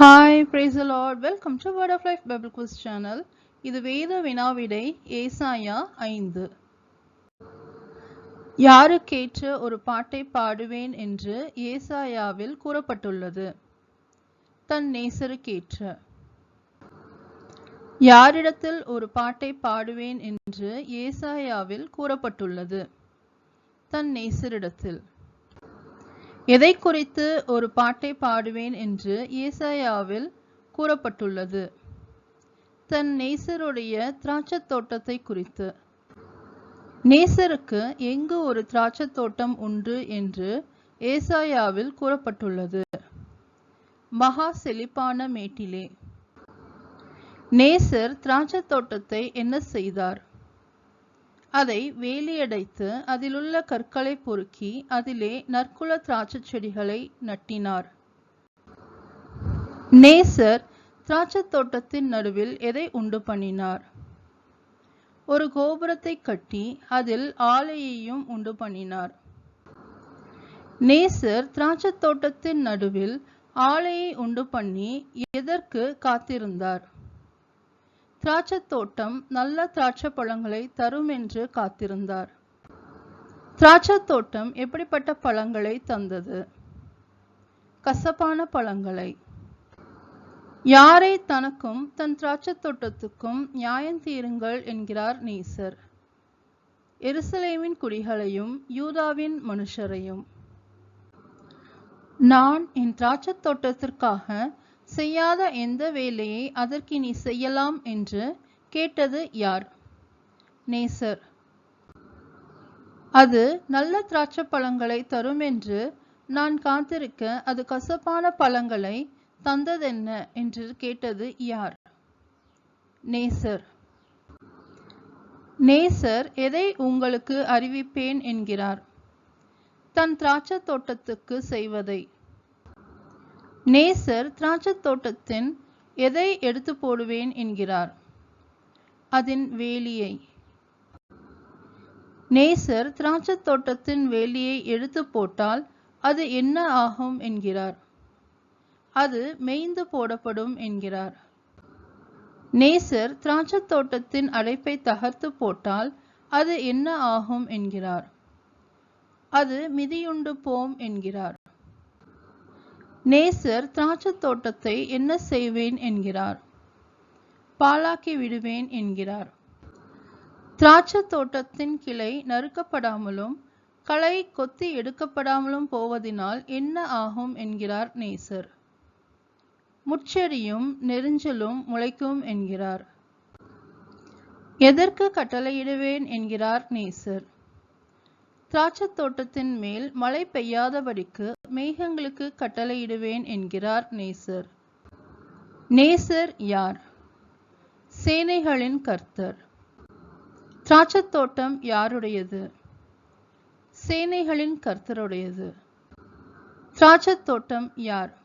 Hi praise lord welcome to word of life bible quiz channel இது வேத வினாவிடை ஏசாயா ஐந்து. யாருக்கேற்ற ஒரு பாட்டை பாடுவேன் என்று ஏசாயாவில் கூறப்பட்டுள்ளது. தன் நேசருக்கேற்ற. யாரிடத்தில் ஒரு பாட்டை பாடுவேன் என்று ஏசாயாவில் கூறப்பட்டுள்ளது. தன் நேசரிடத்தில். எதை குறித்து ஒரு பாட்டை பாடுவேன் என்று ஏசாயாவில் கூறப்பட்டுள்ளது. தன் நேசருடைய திராட்சத் தோட்டத்தை குறித்து. நேசருக்கு எங்கு ஒரு திராட்சத் தோட்டம் உண்டு என்று ஏசாயாவில் கூறப்பட்டுள்ளது. மகா செழிப்பான மேட்டிலே. நேசர் திராட்சத் தோட்டத்தை என்ன செய்தார்? அதை வேலியடைத்து அதிலுள்ள கற்களை பொறுக்கி அதிலே நற்குல திராட்சை செடிகளை நட்டினார். நேசர் திராட்சை தோட்டத்தின் நடுவில் எதை உண்டு பண்ணினார்? ஒரு கோபுரத்தை கட்டி அதில் ஆலையையும் உண்டு பண்ணினார். நேசர் திராட்சை தோட்டத்தின் நடுவில் ஆலையை உண்டு பண்ணி எதற்கு காத்திருந்தார்? திராட்சை தோட்டம் நல்ல திராட்சை பழங்களை தரும் என்று காத்திருந்தார். திராட்சை தோட்டம் எப்படிப்பட்ட பழங்களை தந்தது? கசப்பான பழங்களை. யாரை தனக்கும் தன் திராட்சை தோட்டத்துக்கும் நியாயம் தீருங்கள் என்கிறார் நீசர். எருசலேமின் குடிகளையும் யூதாவின் மனுஷரையும். நான் என் திராட்சை தோட்டத்திற்காக செய்யாத எந்த வேலையை அதற்கு நீ செய்யலாம் என்று கேட்டது யார்? நேசர். அது நல்ல திராட்சை பழங்களை தரும் என்று நான் காத்திருக்க அது கசப்பான பழங்களை தந்ததென்ன? என்று கேட்டது யார்? நேசர். நேசர் எதை உங்களுக்கு அறிவிப்பேன்? என்கிறார். தன் திராட்சை தோட்டத்துக்கு செய்வதை. நேசர் திராட்சத் தோட்டத்தின் எதை எடுத்து போடுவேன் என்கிறார்? அதன் வேலியை. நேசர் திராட்சத் தோட்டத்தின் வேலியை எடுத்து போட்டால் அது என்ன ஆகும் என்கிறார்? அது மேய்ந்து போடப்படும் என்கிறார். நேசர் திராட்சத் தோட்டத்தின் அடைப்பை தகர்த்து போட்டால் அது என்ன ஆகும் என்கிறார்? அது மிதியுண்டு போம் என்கிறார். நேசர் திராட்சத் தோட்டத்தை என்ன செய்வேன் என்கிறார். பாலாக்கி விடுவேன் என்கிறார். திராட்சத் தோட்டத்தின் கிளை நறுக்கப்படாமலும் களை கொத்தி எடுக்கப்படாமலும் போவதினால் என்ன ஆகும் என்கிறார் நேசர். முச்செடியும் நெருஞ்சலும் முளைக்கும் என்கிறார். எதற்கு கட்டளையிடுவேன் என்கிறார் நேசர். திராட்சத் தோட்டத்தின் மேல் மழை பெய்யாதபடிக்கு மேகங்களுக்கு கட்டளையிடுவேன் என்கிறார் நேசர். நேசர் யார்? சேனைகளின் கர்த்தர். திராட்சத் தோட்டம் யாருடையது? சேனைகளின் கர்த்தருடையது. திராட்சத் தோட்டம் யார்?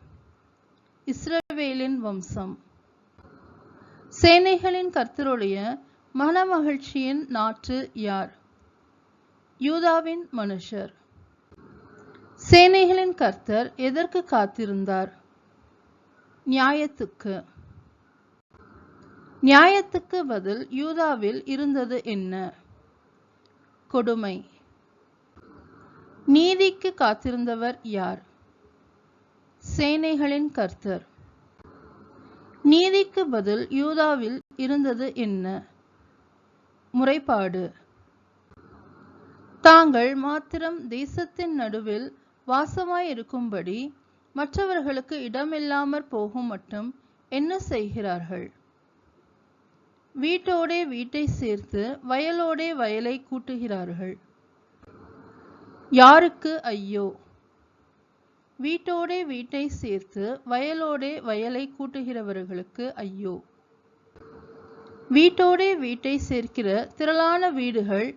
இஸ்ரவேலின் வம்சம். சேனைகளின் கர்த்தருடைய மனமகிழ்ச்சியின் நாற்று யார்? யூதாவின் மனுஷர். சேனைகளின் கர்த்தர் எதற்கு காத்திருந்தார்? நியாயத்துக்கு. நியாயத்துக்கு பதில் யூதாவில் இருந்தது என்ன? கொடுமை. நீதிக்கு காத்திருந்தவர் யார்? சேனைகளின் கர்த்தர். நீதிக்கு பதில் யூதாவில் இருந்தது என்ன? முறைப்பாடு. தாங்கள் மாத்திரம் தேசத்தின் நடுவில் வாசமாயிருக்கும்படி மற்றவர்களுக்கு இடமில்லாமற் போகும் மட்டும் என்ன செய்கிறார்கள்? வீட்டோடே வீட்டை சேர்த்து வயலோடே வயலை கூட்டுகிறார்கள். யாருக்கு ஐயோ? வீட்டோடே வீட்டை சேர்த்து வயலோடே வயலை கூட்டுகிறவர்களுக்கு ஐயோ? வீட்டோடே வீட்டை சேர்க்கிற திரளான வீடுகள்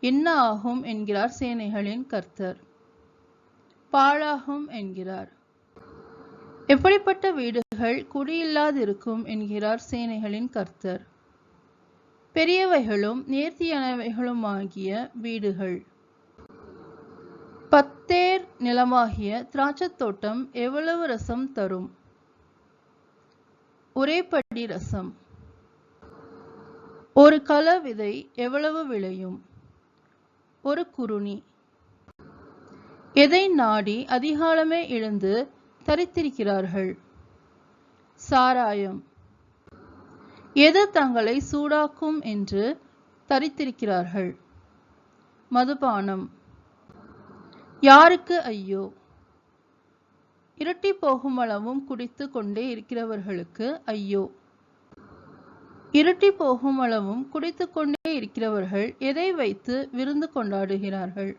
என்ன ஆகும் என்கிறார் சேனைகளின் கர்த்தர். பாழாகும் என்கிறார். எப்படிப்பட்ட வீடுகள் குடியில்லாதிருக்கும் என்கிறார் சேனைகளின் கர்த்தர். பெரியவைகளும் நேர்த்தியானவைகளுமாகிய வீடுகள். பத்தேர் நிலமாகிய திராட்சத் தோட்டம் எவ்வளவு ரசம் தரும்? ஒரே படி ரசம். ஒரு கல விதை எவ்வளவு விளையும்? ஒரு குருணி. எதை நாடி அதிகாலமே எழுந்து தரித்திருக்கிறார்கள்? சாராயம். எது தங்களை சூடாக்கும் என்று தரித்திருக்கிறார்கள்? மதுபானம். யாருக்கு ஐயோ? இருட்டி போகுமளவும் குடித்து கொண்டே இருக்கிறவர்களுக்கு ஐயோ? இருட்டி போகுமளவும் குடித்து கொண்டே இருக்கிறவர்கள் எதை வைத்து விருந்து கொண்டாடுகிறார்கள்?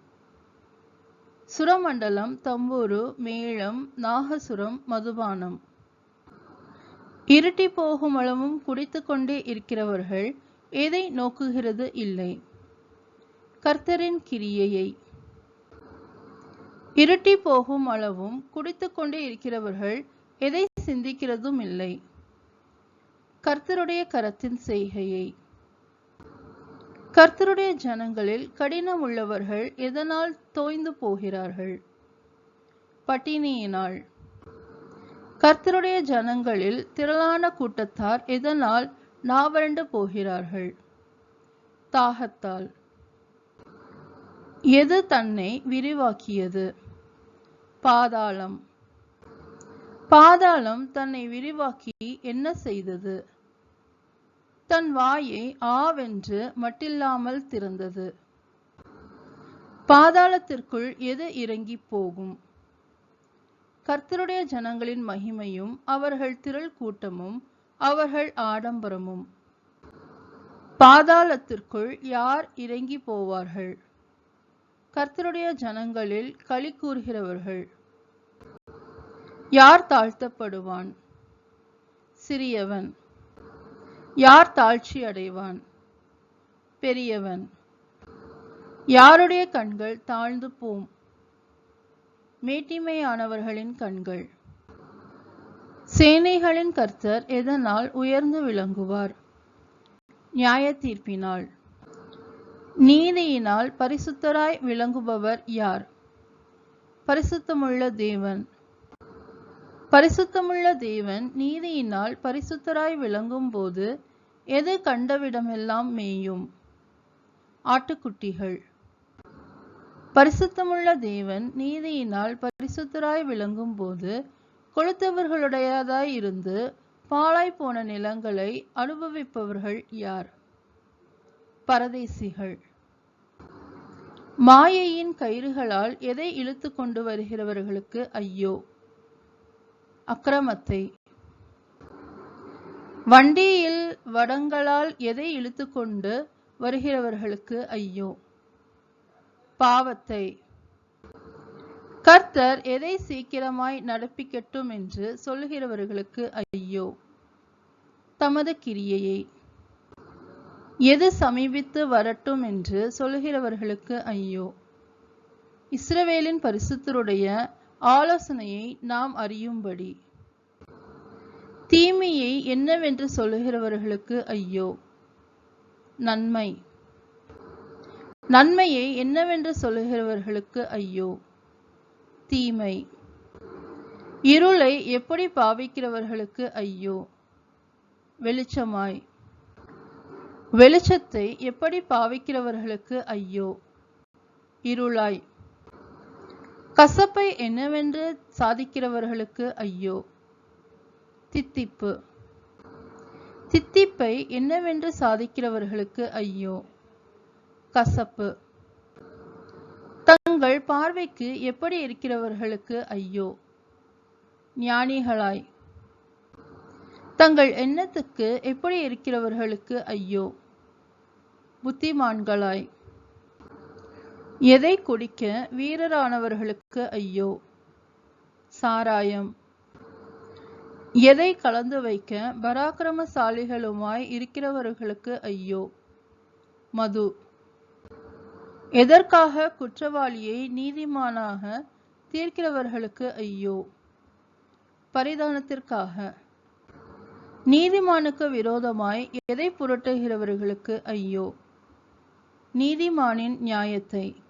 சுரமண்டலம் தம்பூரு மேளம் நாகசுரம் மதுபானம். இருட்டி போகும் அளவும் குடித்து கொண்டே இருக்கிறவர்கள் எதை நோக்குகிறது இல்லை? கர்த்தரின் கிரியையை. இருட்டி போகும் அளவும் குடித்து கொண்டே இருக்கிறவர்கள் எதை சிந்திக்கிறதும் இல்லை. கர்த்தருடைய கரத்தின் செய்கையை. கர்த்தருடைய ஜனங்களில் கடினம் உள்ளவர்கள் எதனால் தோய்ந்து போகிறார்கள்? பட்டினியினால். கர்த்தருடைய ஜனங்களில் திரளான கூட்டத்தார் எதனால் நாவரண்டு போகிறார்கள்? தாகத்தால். எது தன்னை விரிவாக்கியது? பாதாளம். பாதாளம் தன்னை விரிவாக்கி என்ன செய்தது? தன் வாயை ஆவென்று மட்டில்லாமல் திறந்தது. பாதாளத்திற்குள் எது இறங்கி போகும்? கர்த்தருடைய ஜனங்களின் மகிமையும் அவர்கள் திரள் கூட்டமும் அவர்கள் ஆடம்பரமும். பாதாளத்திற்குள் யார் இறங்கி போவார்கள்? கர்த்தருடைய ஜனங்களில் களி கூறுகிறவர்கள். யார் தாழ்த்தப்படுவான்? சிறியவன். யார் தாழ்ச்சி அடைவான்? பெரியவன். யாருடைய கண்கள் தாழ்ந்து போம்? மேட்டிமையானவர்களின் கண்கள். சேனைகளின் கர்த்தர் எதனால் உயர்ந்து விளங்குவார்? நியாய தீர்ப்பினால் நீதியினால் பரிசுத்தராய் விளங்குபவர் யார்? பரிசுத்தமுள்ள தேவன். பரிசுத்தமுள்ள தேவன் நீதியினால் பரிசுத்தராய் விளங்கும் போது எது கண்டவிடமெல்லாம் மேயும்? ஆட்டுக்குட்டிகள். பரிசுத்தமுள்ள தேவன் நீதியினால் பரிசுத்தராய் விளங்கும் போது கொளுத்தவர்களுடையதாய் இருந்து பாழாய் போன நிலங்களை அனுபவிப்பவர்கள் யார்? பரதேசிகள். மாயையின் கயிறுகளால் எதை இழுத்து கொண்டு வருகிறவர்களுக்கு ஐயோ? அக்கிரமத்தை. வண்டியில் வடங்களால் எதை இழுத்துக்கொண்டு வருகிறவர்களுக்கு ஐயோ? பாவத்தை. கர்த்தர் எதை சீக்கிரமாய் நடப்பிக்கட்டும் என்று சொல்லுகிறவர்களுக்கு ஐயோ? தமது கிரியையை. எது சமீபித்து வரட்டும் என்று சொல்லுகிறவர்களுக்கு ஐயோ? இஸ்ரவேலின் பரிசுத்தருடைய ஆலோசனையை நாம் அறியும்படி. தீமையை என்னவென்று சொல்லுகிறவர்களுக்கு ஐயோ. நன்மை. நன்மையை என்னவென்று சொல்லுகிறவர்களுக்கு ஐயோ. தீமை. இருளை எப்படி பாவிக்கிறவர்களுக்கு ஐயோ. வெளிச்சமாய். வெளிச்சத்தை எப்படி பாவிக்கிறவர்களுக்கு ஐயோ. இருளாய். கசப்பை என்னவென்று சாதிக்கிறவர்களுக்கு ஐயோ. தித்திப்பு. தித்திப்பை என்னவென்று சாதிக்கிறவர்களுக்கு ஐயோ. கசப்பு. தங்கள் பார்வைக்கு எப்படி இருக்கிறவர்களுக்கு ஐயோ. ஞானிகளாய். தங்கள் எண்ணத்துக்கு எப்படி இருக்கிறவர்களுக்கு ஐயோ. புத்திமான்களாய். எதை குடிக்க வீரரானவர்களுக்கு ஐயோ? சாராயம். எதை கலந்து வைக்க பராக்கிரமசாலிகளுமாய் இருக்கிறவர்களுக்கு ஐயோ? மது. எதற்காக குற்றவாளியை நீதிமானாக தீர்க்கிறவர்களுக்கு ஐயோ? பரிதானத்திற்காக. நீதிமானுக்கு விரோதமாய் எதை புரட்டுகிறவர்களுக்கு ஐயோ? நீதிமானின் நியாயத்தை.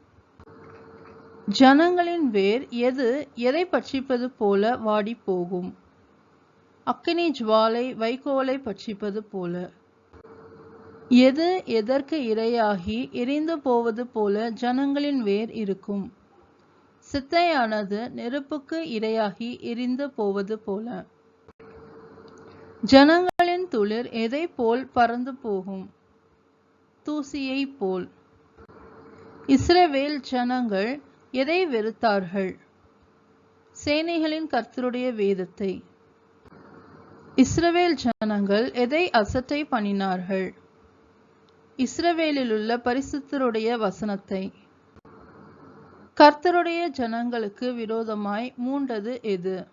ஜனங்களின் வேர் எது எதை பட்சிப்பது போல வாடி போகும் அக்கினி ஜுவாலை வைக்கோலை பட்சிப்பது போல. எது எதற்கு இரையாகி எரிந்து போவது போல ஜனங்களின் வேர் இருக்கும்? சித்தையானது நெருப்புக்கு இரையாகி எரிந்து போவது போல. ஜனங்களின் துளிர் எதை போல் பறந்து போகும்? தூசியை போல். இஸ்ரவேல் ஜனங்கள் எதை வெறுத்தார்கள்? சேனைகளின் கர்த்தருடைய வேதத்தை. இஸ்ரவேல் ஜனங்கள் எதை அசட்டை பண்ணினார்கள்? இஸ்ரவேலில் உள்ள பரிசுத்தருடைய வசனத்தை. கர்த்தருடைய ஜனங்களுக்கு விரோதமாய் மூண்டது எது?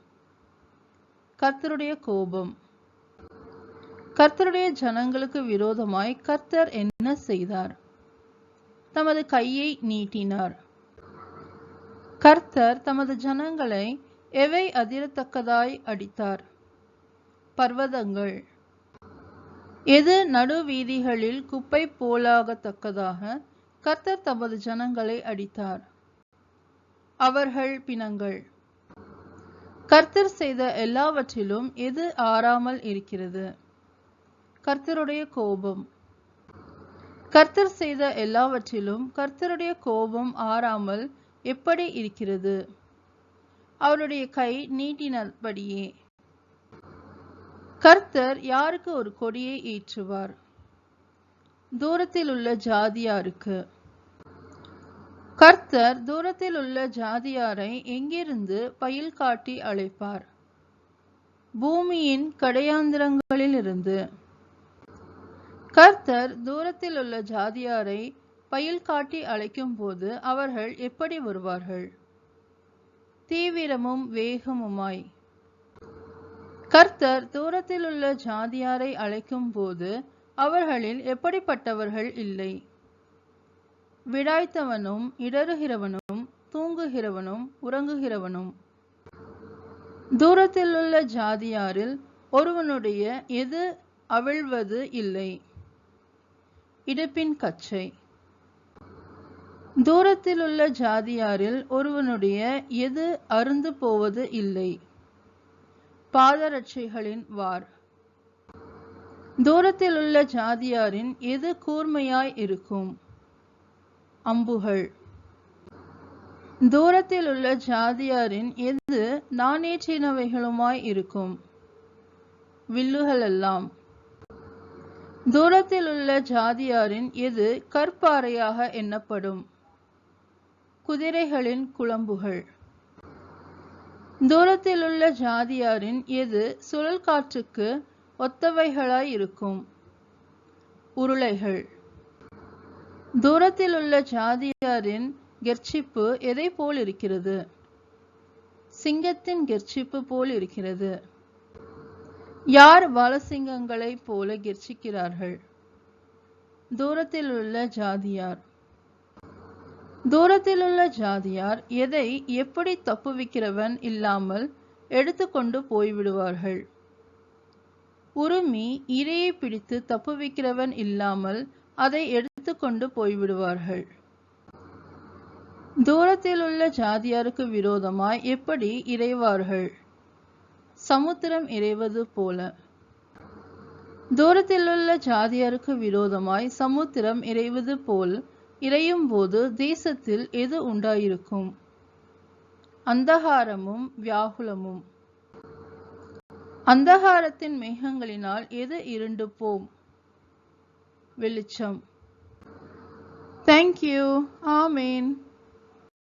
கர்த்தருடைய கோபம். கர்த்தருடைய ஜனங்களுக்கு விரோதமாய் கர்த்தர் என்ன செய்தார்? தமது கையை நீட்டினார். கர்த்தர் தமது ஜனங்களை எவை அதிரத்தக்கதாய் அடித்தார்? பர்வதங்கள். எது நடுவீதிகளில் குப்பை போலாகத்தக்கதாக கர்த்தர் தமது ஜனங்களை அடித்தார்? அவர்கள் பிணங்கள். கர்த்தர் செய்த எல்லாவற்றிலும் எது ஆறாமல் இருக்கிறது? கர்த்தருடைய கோபம். கர்த்தர் செய்த எல்லாவற்றிலும் கர்த்தருடைய கோபம் ஆறாமல் எப்படி இருக்கிறது? அவருடைய கை நீட்டினபடியே. கர்த்தர் யாருக்கு ஒரு கொடியை ஏற்றுவார்? தூரத்தில் உள்ள ஜாதியாருக்கு. கர்த்தர் தூரத்தில் உள்ள ஜாதியாரை எங்கிருந்து பயில் காட்டி அழைப்பார்? பூமியின் கடையாந்திரங்களிலிருந்து. கர்த்தர் தூரத்தில் உள்ள ஜாதியாரை பயில் காட்டி அழைக்கும் போது அவர்கள் எப்படி வருவார்கள்? தீவிரமும் வேகமுமாய். கர்த்தர் தூரத்தில் உள்ள ஜாதியாரை அழைக்கும் போது அவர்களில் எப்படிப்பட்டவர்கள் இல்லை? விடாய்த்தவனும் இடறுகிறவனும் தூங்குகிறவனும் உறங்குகிறவனும். தூரத்தில் உள்ள ஜாதியாரில் ஒருவனுடைய எது அவிழ்வது இல்லை? இடுப்பின் கச்சை. தூரத்தில் உள்ள ஜாதியாரில் ஒருவனுடைய எது அருந்து போவது இல்லை. பாதரட்சைகளின் வார். தூரத்தில் உள்ள ஜாதியாரின் எது கூர்மையாய் இருக்கும்? அம்புகள். தூரத்தில் உள்ள ஜாதியாரின் எது நாணேற்றினவைகளுமாய் இருக்கும்? வில்லுகள் எல்லாம் தூரத்தில் உள்ள ஜாதியாரின் எது கற்பாறையாக எண்ணப்படும்? குதிரைகளின் குழம்புகள். தூரத்தில் உள்ள ஜாதியாரின் எது சுழல் காற்றுக்கு ஒத்தவைகளாய் இருக்கும்? உருளைகள். தூரத்தில் உள்ள ஜாதியாரின் கெர்ச்சிப்பு எதை போல் இருக்கிறது? சிங்கத்தின் கெர்ச்சிப்பு போல் இருக்கிறது. யார் பாலசிங்கங்களைப் போல கெர்ச்சிக்கிறார்கள்? தூரத்தில் உள்ள ஜாதியார். தூரத்தில் உள்ள ஜாதியார் எதை எப்படி தப்புவிக்கிறவன் இல்லாமல் எடுத்துக்கொண்டு போய்விடுவார்கள்? உருமி இரையை பிடித்து தப்புவிக்கிறவன் இல்லாமல் அதை எடுத்துக்கொண்டு போய்விடுவார்கள். தூரத்தில் உள்ள ஜாதியாருக்கு விரோதமாய் எப்படி இறைவார்கள்? சமுத்திரம் இறைவது போல. தூரத்தில் உள்ள ஜாதியாருக்கு விரோதமாய் சமுத்திரம் இறைவது போல் இறையும் போது தேசத்தில் எது உண்டாயிருக்கும்? அந்தகாரமும் வியாகுலமும். அந்தகாரத்தின் மேகங்களினால் எது இருண்டு போம்? வெளிச்சம். தேங்க்யூ ஆமேன்